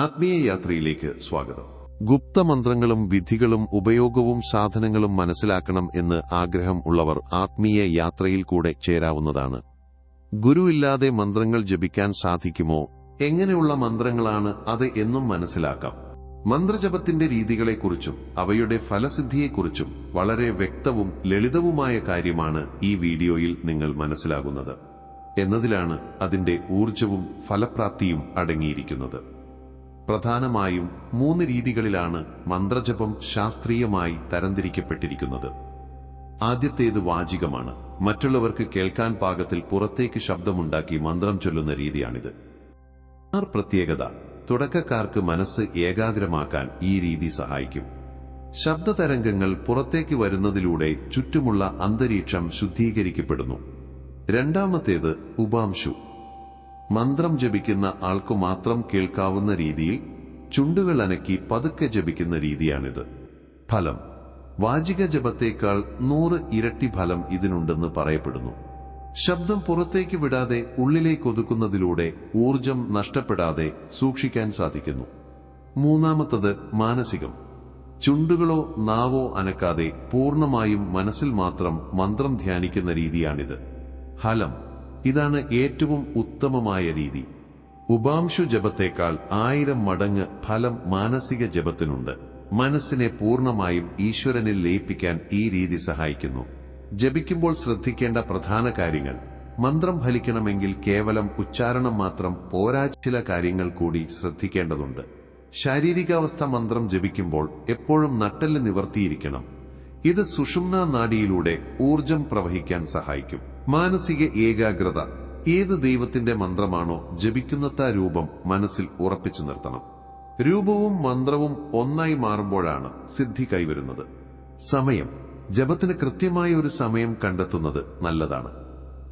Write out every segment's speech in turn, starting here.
ആത്മീയ യാത്രയിലേക്ക് സ്വാഗതം. ഗുപ്തമന്ത്രങ്ങളും വിധികളും ഉപയോഗവും സാധനങ്ങളും മനസ്സിലാക്കണം എന്ന് ആഗ്രഹം ഉള്ളവർ ആത്മീയ യാത്രയിൽ കൂടെ ചേരാവുന്നതാണ്. ഗുരുവില്ലാതെ മന്ത്രങ്ങൾ ജപിക്കാൻ സാധിക്കുമോ? എങ്ങനെയുള്ള മന്ത്രങ്ങളാണ് അത് എന്നും മനസ്സിലാക്കാം. മന്ത്രജപത്തിന്റെ രീതികളെക്കുറിച്ചും അവയുടെ ഫലസിദ്ധിയെക്കുറിച്ചും വളരെ വ്യക്തവും ലളിതവുമായ കാര്യമാണ് ഈ വീഡിയോയിൽ നിങ്ങൾ മനസ്സിലാകുന്നത്. എന്നതിലാണ് അതിന്റെ ഊർജവും ഫലപ്രാപ്തിയും അടങ്ങിയിരിക്കുന്നത്. പ്രധാനമായും മൂന്ന് രീതികളിലാണ് മന്ത്രജപം ശാസ്ത്രീയമായി തരംതിരിക്കപ്പെട്ടിരിക്കുന്നത്. ആദ്യത്തേത് വാചികമാണ്. മറ്റുള്ളവർക്ക് കേൾക്കാൻ പാകത്തിൽ പുറത്തേക്ക് ശബ്ദമുണ്ടാക്കി മന്ത്രം ചൊല്ലുന്ന രീതിയാണിത്. ആർ പ്രത്യേകത തുടക്കക്കാർക്ക് മനസ്സ് ഏകാഗ്രമാക്കാൻ ഈ രീതി സഹായിക്കും. ശബ്ദതരംഗങ്ങൾ പുറത്തേക്ക് വരുന്നതിലൂടെ ചുറ്റുമുള്ള അന്തരീക്ഷം ശുദ്ധീകരിക്കപ്പെടുന്നു. രണ്ടാമത്തേത് ഉപാംശു. മന്ത്രം ജപിക്കുന്ന ആൾക്കു മാത്രം കേൾക്കാവുന്ന രീതിയിൽ ചുണ്ടുകൾ അനക്കി പതുക്കെ ജപിക്കുന്ന രീതിയാണിത്. ഫലം. വാചിക ജപത്തേക്കാൾ നൂറ് ഇരട്ടി ഫലം ഇതിനുണ്ടെന്ന് പറയപ്പെടുന്നു. ശബ്ദം പുറത്തേക്ക് വിടാതെ ഉള്ളിലേക്ക് ഒതുക്കുന്നതിലൂടെ ഊർജം നഷ്ടപ്പെടാതെ സൂക്ഷിക്കാൻ സാധിക്കുന്നു. മൂന്നാമത്തത് മാനസികം. ചുണ്ടുകളോ നാവോ അനക്കാതെ പൂർണമായും മനസ്സിൽ മാത്രം മന്ത്രം ധ്യാനിക്കുന്ന രീതിയാണിത്. ഫലം. ഇതാണ് ഏറ്റവും ഉത്തമമായ രീതി. ഉപാംശു ജപത്തേക്കാൾ ആയിരം മടങ്ങ് ഫലം മാനസിക ജപത്തിനുണ്ട്. മനസ്സിനെ പൂർണമായും ഈശ്വരനിൽ ലയിപ്പിക്കാൻ ഈ രീതി സഹായിക്കുന്നു. ജപിക്കുമ്പോൾ ശ്രദ്ധിക്കേണ്ട പ്രധാന കാര്യങ്ങൾ. മന്ത്രം ഫലിക്കണമെങ്കിൽ കേവലം ഉച്ചാരണം മാത്രം പോരാ ചില കാര്യങ്ങൾ കൂടി ശ്രദ്ധിക്കേണ്ടതുണ്ട്. ശാരീരികാവസ്ഥ മന്ത്രം ജപിക്കുമ്പോൾ എപ്പോഴും നട്ടൽ നിവർത്തിയിരിക്കണം. ഇത് സുഷുമ്ന നാഡിയിലൂടെ ഊർജം പ്രവഹിക്കാൻ സഹായിക്കും. മാനസിക ഏകാഗ്രത ഏത് ദൈവത്തിന്റെ മന്ത്രമാണോ ജപിക്കുന്നത്ത രൂപം മനസ്സിൽ ഉറപ്പിച്ചു നിർത്തണം. രൂപവും മന്ത്രവും ഒന്നായി മാറുമ്പോഴാണ് സിദ്ധി കൈവരുന്നത്. സമയം. ജപത്തിന് കൃത്യമായ ഒരു സമയം കണ്ടെത്തുന്നത് നല്ലതാണ്.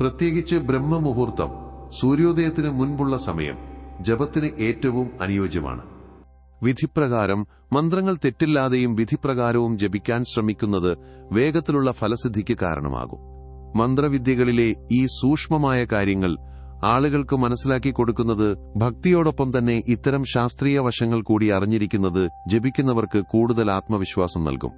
പ്രത്യേകിച്ച് ബ്രഹ്മമുഹൂർത്തം സൂര്യോദയത്തിന് മുൻപുള്ള സമയം ജപത്തിന് ഏറ്റവും അനുയോജ്യമാണ്. വിധിപ്രകാരം മന്ത്രങ്ങൾ തെറ്റില്ലാതെയും വിധിപ്രകാരവും ജപിക്കാൻ ശ്രമിക്കുന്നത് വേഗത്തിലുള്ള ഫലസിദ്ധിക്ക് കാരണമാകും. മന്ത്രവിദ്യകളിലെ ഈ സൂക്ഷ്മമായ കാര്യങ്ങൾ ആളുകൾക്ക് മനസ്സിലാക്കി കൊടുക്കുന്നത് ഭക്തിയോടൊപ്പം തന്നെ ഇത്തരം ശാസ്ത്രീയ വശങ്ങൾ കൂടി അറിഞ്ഞിരിക്കുന്നത് ജപിക്കുന്നവർക്ക് കൂടുതൽ ആത്മവിശ്വാസം നൽകും.